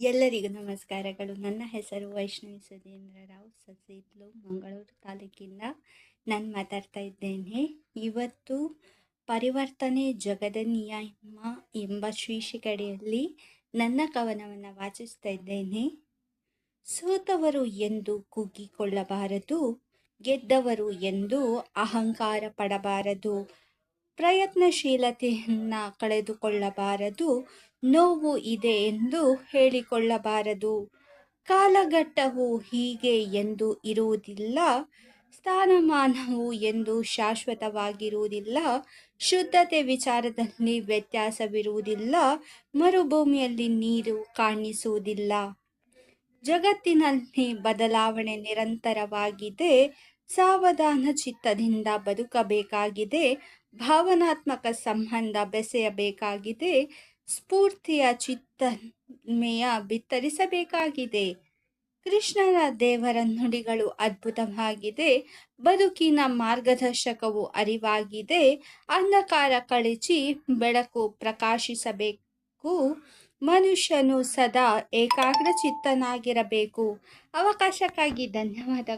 ಎಲ್ಲರಿಗೂ ನಮಸ್ಕಾರಗಳು. ನನ್ನ ಹೆಸರು ವೈಷ್ಣವಿ ಸುಧೀಂದ್ರ ರಾವ್ ಸಸಿದ್ಲು ಮಂಗಳೂರು ತಾಲೂಕಿಂದ ನಾನು ಮಾತಾಡ್ತಾ ಇದ್ದೇನೆ. ಇವತ್ತು ಪರಿವರ್ತನೆ ಜಗದ ನಿಯಮ ಎಂಬ ಶೀರ್ಷಿಕೆಯಲ್ಲಿ ನನ್ನ ಕವನವನ್ನು ವಾಚಿಸ್ತಾ ಇದ್ದೇನೆ. ಸೋತವರು ಎಂದು ಕುಗ್ಗಿಕೊಳ್ಳಬಾರದು, ಗೆದ್ದವರು ಎಂದು ಅಹಂಕಾರ ಪಡಬಾರದು ಪ್ರಯತ್ನಶೀಲತೆಯನ್ನು ಕಳೆದುಕೊಳ್ಳಬಾರದು, ನೋವು ಇದೆ ಎಂದು ಹೇಳಿಕೊಳ್ಳಬಾರದು. ಕಾಲಘಟ್ಟವು ಹೀಗೆ ಎಂದು ಇರುವುದಿಲ್ಲ, ಸ್ಥಾನಮಾನವು ಎಂದು ಶಾಶ್ವತವಾಗಿರುವುದಿಲ್ಲ, ಶುದ್ಧತೆ ವಿಚಾರದಲ್ಲಿ ವ್ಯತ್ಯಾಸವಿರುವುದಿಲ್ಲ, ಮರುಭೂಮಿಯಲ್ಲಿ ನೀರು ಕಾಣಿಸುವುದಿಲ್ಲ. ಜಗತ್ತಿನಲ್ಲಿ ಬದಲಾವಣೆ ನಿರಂತರವಾಗಿದೆ ಸಾವಧಾನ ಚಿತ್ತದಿಂದ ಬದುಕಬೇಕಾಗಿದೆ, ಭಾವನಾತ್ಮಕ ಸಂಬಂಧ ಬೆಸೆಯಬೇಕಾಗಿದೆ, ಸ್ಫೂರ್ತಿಯ ಚಿತ್ತಮೆಯ ಬಿತ್ತರಿಸಬೇಕಾಗಿದೆ. ಕೃಷ್ಣನ ದೇವರ ನುಡಿಗಳು ಅದ್ಭುತವಾಗಿದೆ, ಬದುಕಿನ ಮಾರ್ಗದರ್ಶಕವು ಅರಿವಾಗಿದೆ, ಅಂಧಕಾರ ಕಳಚಿ ಬೆಳಕು ಪ್ರಕಾಶಿಸಬೇಕು, ಮನುಷ್ಯನು ಸದಾ ಏಕಾಗ್ರ ಚಿತ್ತನಾಗಿರಬೇಕು. ಅವಕಾಶಕ್ಕಾಗಿ ಧನ್ಯವಾದ